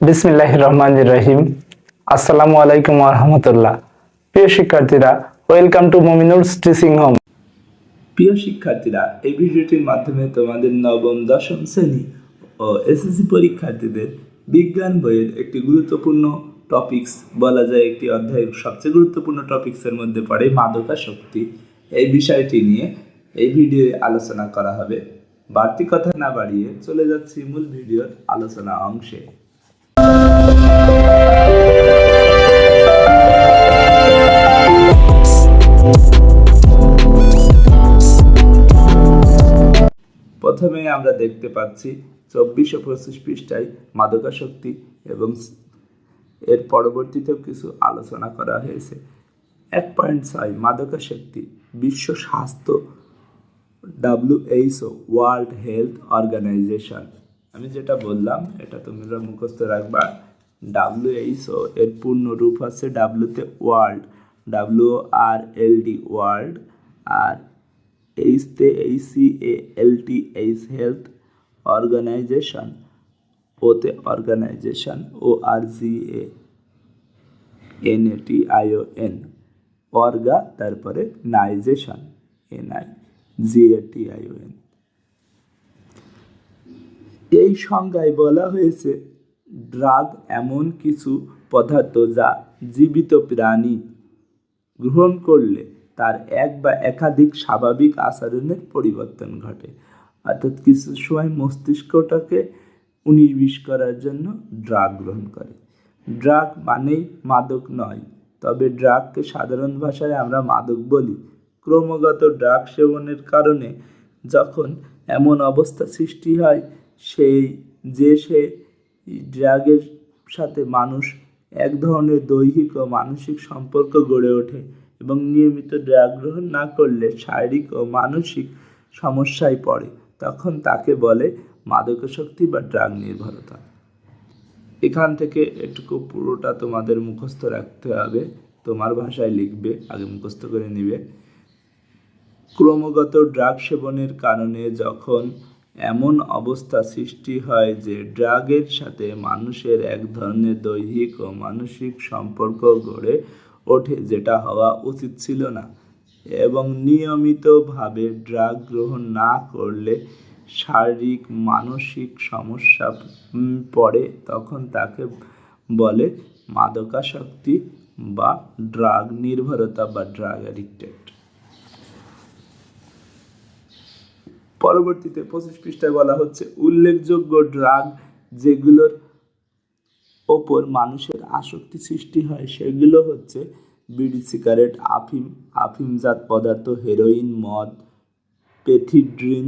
বিসমিল্লাহ রহমান রহিম আসসালামু আলাইকুম রহমতুল্লাহ। প্রিয় শিক্ষার্থীরা, welcome to Mominul's teaching home. প্রিয় শিক্ষার্থীরা, এই ভিডিওটির মাধ্যমে তোমাদের নবম, দশম শ্রেণি ও এসএসসি পরীক্ষার্থীদের বিজ্ঞান বইয়ের একটি গুরুত্বপূর্ণ টপিকস বলা যায় একটি অধ্যায়ের সবচেয়ে গুরুত্বপূর্ণ টপিক্সের মধ্যে পড়ে মাদকা শক্তি। এই বিষয়টি নিয়ে এই ভিডিওয়ে আলোচনা করা হবে। বাড়তি কথা না বাড়িয়ে চলে যাচ্ছি মূল ভিডিওর আলোচনা অংশে। প্রথমে আমরা দেখতে পাচ্ছি চব্বিশ ও পঁচিশ পৃষ্ঠায় মাদকাসক্তি এবং এর পরবর্তীতেও কিছু আলোচনা করা হয়েছে। এক পয়েন্ট ছয়, মাদকাসক্তি, বিশ্ব স্বাস্থ্য ডাব্লিউএইচও ওয়ার্ল্ড হেলথ অর্গানাইজেশন আমি যেটা বললাম, এটা তোমরা মুখস্থ রাখবা। ডাব্লিউএইচও এর পূর্ণ রূপ হচ্ছে ডাব্লিউতে world W R L D world আর এইচতে এইচ সি এ এল টি এইচ হেলথ অর্গানাইজেশন ওতে organisation O R G A N A T I O N অর্গা তারপরে নাইজেশন N I G A T I O N এই সংজ্ঞায় বলা হয়েছে, drug এমন কিছু পদার্থ যা জীবিত প্রাণী গ্রহণ করলে এক বা একাধিক স্বাভাবিক আচরণের পরিবর্তন ঘটে। অর্থাৎ কিছু সময় মস্তিষ্কটাকে উনিশ করার জন্য ড্রাগ গ্রহণ করে। ড্রাগ মানেই মাদক নয়, তবে ড্রাগকে সাধারণ ভাষায় আমরা মাদক বলি। ক্রমাগত ড্রাগ সেবনের কারণে যখন এমন অবস্থা সৃষ্টি হয়, সেই যে সে ড্রাগের সাথে মানুষ এক ধরনের দৈহিক ও মানসিক সম্পর্ক গড়ে ওঠে এবং নিয়মিত ড্রাগ গ্রহণ না করলে শারীরিক ও মানসিক সমস্যায় পড়ে, তখন তাকে বলে মাদকাসক্তি বা ড্রাগ নির্ভরতা। এখান থেকে এটুকু পুরোটা তোমাদের মুখস্থ রাখতে হবে। তোমার ভাষায় লিখবে, আগে মুখস্থ করে নিবে। ক্রমাগত ড্রাগ সেবনের কারণে যখন এমন অবস্থা সৃষ্টি হয় যে ড্রাগের সাথে মানুষের এক ধরনের দৈহিক ও মানসিক সম্পর্ক গড়ে ওঠে যেটা হওয়া উচিত ছিল না এবং নিয়মিতভাবে ড্রাগ গ্রহণ না করলে শারীরিক, মানসিক সমস্যা পড়ে তখন তাকে বলে মাদকাসক্তি বা ড্রাগ নির্ভরতা বা ড্রাগ অ্যাডিক্টেড পরবর্তীতে পঁচিশ পৃষ্ঠায় বলা হচ্ছে, উল্লেখযোগ্য ড্রাগ যেগুলোর ওপর মানুষের আসক্তি সৃষ্টি হয় সেগুলো হচ্ছে বিড়ি, সিগারেট, আফিম, আফিমজাত পদার্থ, হেরোইন, মদ, পেথিড্রিন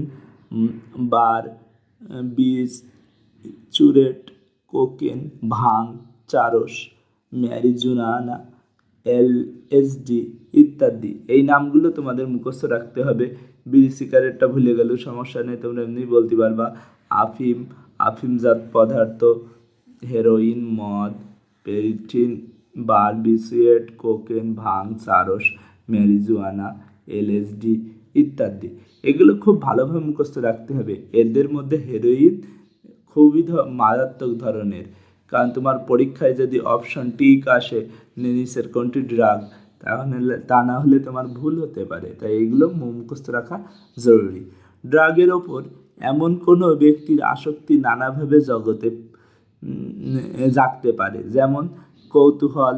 বার, বিষ, চুরেট, কোকেন, ভাং, চারস, ম্যারিজুনানা, এল, এসডি ইত্যাদি। এই নামগুলো তোমাদের মুখস্থ রাখতে হবে। বিড়ি, সিগারেটটা ভুলে গেলেও সমস্যা নেই, তোমরা এমনি বলতে পারবা। আফিম, আফিমজাত পদার্থ হেরোইন, মদ পেরিটিন বারবিসিয়েট কোকেন, ভাং চারস ম্যারিজুয়ানা এলএসডি ইত্যাদি। এগুলো খুব ভালোভাবে মুখস্থ রাখতে হবে। এদের মধ্যে হেরোইন খুবই মারাত্মক ধরনের। কারণ তোমার পরীক্ষায় যদি অপশন টিক আসে নিসের কোনটি ড্রাগ, তাহলে, তা না হলে তোমার ভুল হতে পারে। তাই এগুলো মুখস্থ রাখা জরুরি। ড্রাগের ওপর এমন কোনো ব্যক্তির আসক্তি নানাভাবে জগতে জাগতে পারে। যেমন কৌতূহল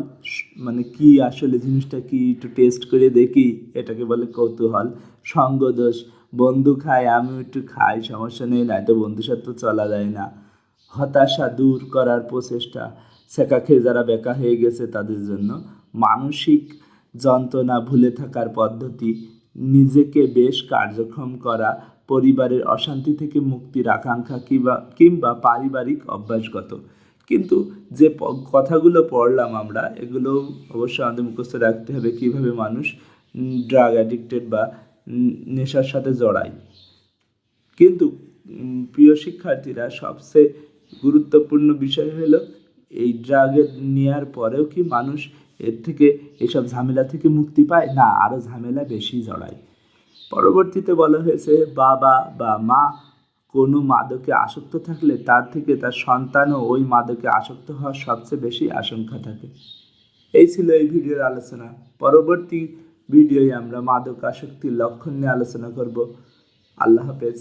মানে কি আসলে জিনিসটা কি একটু টেস্ট করে দেখি, এটাকে বলে কৌতূহল। সঙ্গদোষ, বন্ধু খায় আমি একটু খাই, সমস্যা নেই না তো বন্ধুর সাথে চলা যায় না। হতাশা দূর করার প্রচেষ্টা সেকা খেয়ে যারা বেকা হয়ে গেছে তাদের জন্য। মানসিক যন্ত্রণা ভুলে থাকার পদ্ধতি, নিজেকে বেশ কার্যক্ষম করা পরিবারের অশান্তি থেকে মুক্তির আকাঙ্ক্ষা কিংবা কিংবা পারিবারিক অভ্যাসগত। কিন্তু যে কথাগুলো পড়লাম আমরা, এগুলো অবশ্যই আমাদের মুখস্থ রাখতে হবে কীভাবে মানুষ ড্রাগ অ্যাডিক্টেড বা নেশার সাথে জড়ায়। কিন্তু প্রিয় শিক্ষার্থীরা সবচেয়ে গুরুত্বপূর্ণ বিষয় হলো, এই ড্রাগের নেওয়ার পরেও কি মানুষ এর থেকে এসব ঝামেলা থেকে মুক্তি পায়? না আরও ঝামেলা বেশি জড়ায়। পরবর্তীতে বলা হয়েছে, বাবা বা মা কোনো মাদকে আসক্ত থাকলে তার থেকে তার সন্তানও ওই মাদকে আসক্ত হওয়ার সবচেয়ে বেশি আশঙ্কা থাকে। এই ছিল এই ভিডিওর আলোচনা। পরবর্তী ভিডিওয়ে আমরা মাদক আসক্তির লক্ষণ নিয়ে আলোচনা করব। আল্লাহ হাফেজ।